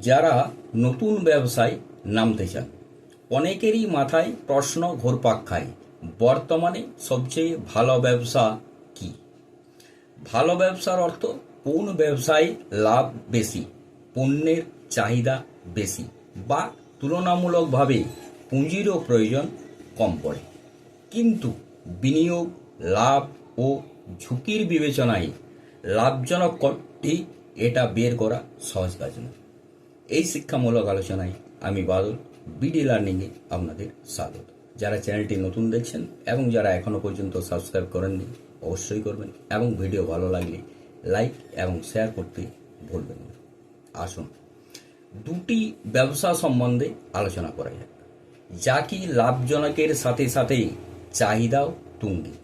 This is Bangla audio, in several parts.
যারা নতুন ব্যবসায় নামতে চান। অনেকেরই মাথায় প্রশ্ন ঘোরপাক খায়, বর্তমানে সবচেয়ে ভালো ব্যবসা কি? ভালো ব্যবসার অর্থ কোন ব্যবসায় লাভ বেশি, পণ্যের চাহিদা বেশি বা তুলনামূলকভাবে পুঁজিরও প্রয়োজন কম পড়ে। কিন্তু বিনিয়োগ, লাভ ও ঝুঁকির বিবেচনায় লাভজনক কোনটি এটা বের করা সহজ কাজ নয়। এই শিক্ষামূলক আলোচনায় আমি বাদল বিডি লার্নিংয়ে আপনাদের স্বাগত। যারা চ্যানেলটি নতুন দেখছেন এবং যারা এখনও পর্যন্ত সাবস্ক্রাইব করেননি, অবশ্যই করবেন এবং ভিডিও ভালো লাগলে লাইক এবং শেয়ার করতে ভুলবেন না। আসুন, দুটি ব্যবসা সম্বন্ধে আলোচনা করা যাক। যা কি লাভজনকের সাথে সাথে চাহিদাও তুঙ্গে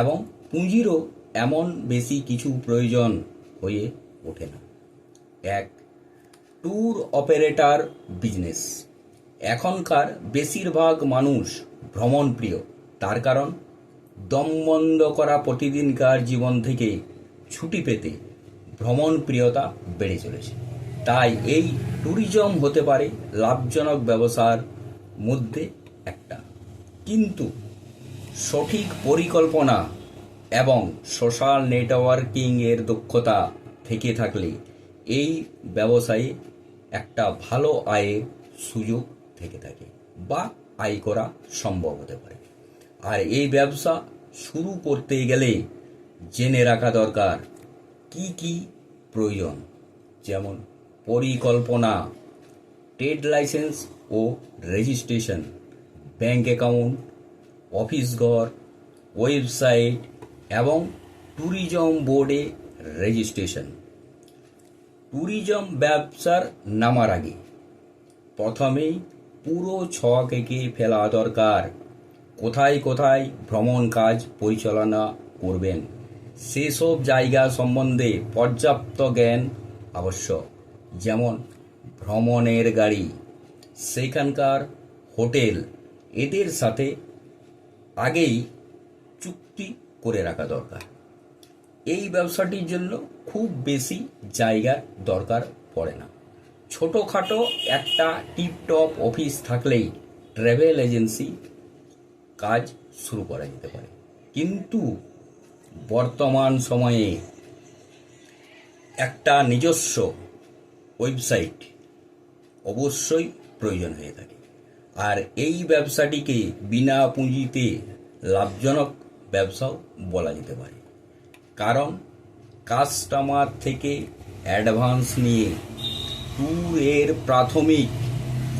এবং পুঁজিরও এমন বেশি কিছু প্রয়োজন হয়ে ওঠে না? এক ট্যুর অপারেটর বিজনেস। এখনকার বেশিরভাগ মানুষ ভ্রমণ প্রিয় তার কারণ দম বন্ধ করা প্রতিদিনকার জীবন থেকে ছুটি পেতে ভ্রমণ প্রিয়তা বেড়ে চলেছে। তাই এই ট্যুরিজম হতে পারে লাভজনক ব্যবসার মধ্যে একটা। কিন্তু সঠিক পরিকল্পনা এবং সোশ্যাল নেটওয়ার্কিং এর দক্ষতা থেকে থাকলে এই ব্যবসায়ে একটা ভালো আয়ের সুযোগ থেকে থাকে বা আয় করা সম্ভব হতে পারে। আর এই ব্যবসা শুরু করতে গেলে জেনে রাখা দরকার কি কি প্রয়োজন। যেমন পরিকল্পনা, ট্রেড লাইসেন্স ও রেজিস্ট্রেশন, ব্যাংক অ্যাকাউন্ট, অফিস ঘর, ওয়েবসাইট এবং ট্যুরিজম বোর্ডে রেজিস্ট্রেশন। ট্যুরিজম ব্যবসার নামার আগে। প্রথমেই পুরো ছক এঁকে ফেলা দরকার। কোথায় কোথায় ভ্রমণ কাজ পরিচালনা করবেন, সেসব জায়গা সম্বন্ধে পর্যাপ্ত জ্ঞান আবশ্যক। যেমন ভ্রমণের গাড়ি, সেখানকার হোটেল, এদের সাথে আগেই চুক্তি করে রাখা দরকার। এই ব্যবসাটির জন্য খুব বেশি জায়গার দরকার পড়ে না। ছোটোখাটো একটা টিপটপ অফিস থাকলেই ট্রাভেল এজেন্সি কাজ শুরু করা যেতে পারে। কিন্তু বর্তমান সময়ে একটা নিজস্ব ওয়েবসাইট অবশ্যই প্রয়োজন হয়ে থাকে। আর এই ব্যবসাটিকে বিনা পুঁজিতে লাভজনক ব্যবসাও বলা যেতে পারে। কারণ কাস্টমার থেকে অ্যাডভান্স নিয়ে ট্যুরের প্রাথমিক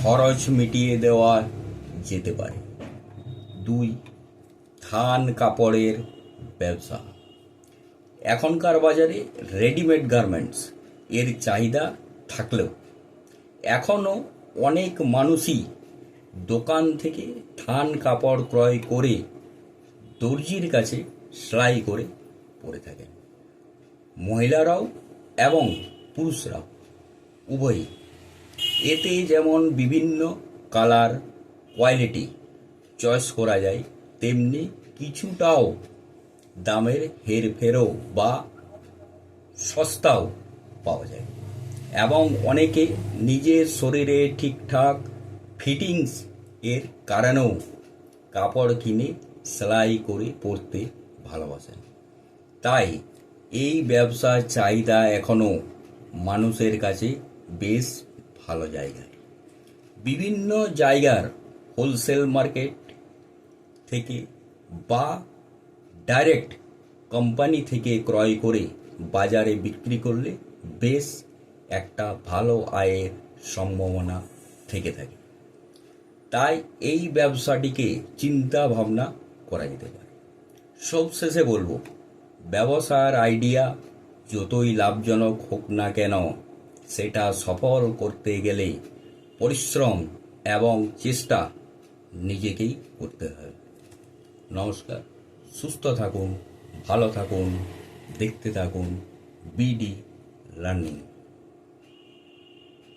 খরচ মিটিয়ে দেওয়া যেতে পারে। দুই, থান কাপড়ের ব্যবসা। এখনকার বাজারে রেডিমেড গার্মেন্টস এর চাহিদা থাকলেও এখনও অনেক মানুষই দোকান থেকে থান কাপড় ক্রয় করে দর্জির কাছে সেলাই করে পরে থাকেন। মহিলারাও এবং পুরুষরাও, উভয়ই। এতে যেমন বিভিন্ন কালার, কোয়ালিটি চয়েস করা যায়, তেমনি কিছুটাও দামের হেরফেরও বা সস্তাও পাওয়া যায়। এবং অনেকে নিজের শরীরে ঠিকঠাক ফিটিংস এর কারণেও কাপড় কিনে সেলাই করে পরতে ভালোবাসেন। তাই এই ব্যবসার চাহিদা এখনও মানুষের কাছে বেশ ভালো জায়গায় বিভিন্ন জায়গার হোলসেল মার্কেট থেকে বা ডাইরেক্ট কোম্পানি থেকে ক্রয় করে বাজারে বিক্রি করলে বেশ একটা ভালো আয়ের সম্ভাবনা থেকে থাকে। তাই এই ব্যবসাটিকে চিন্তা ভাবনা করা যেতে পারে। সবশেষে বলব ব্যবসার আইডিয়া যতই লাভজনক হোক না কেন, সেটা সফল করতে গেলে পরিশ্রম এবং চেষ্টা নিজেকেই করতে হয়। নমস্কার। সুস্থ থাকুন, ভালো থাকুন, দেখতে থাকুন বিডি লার্নিং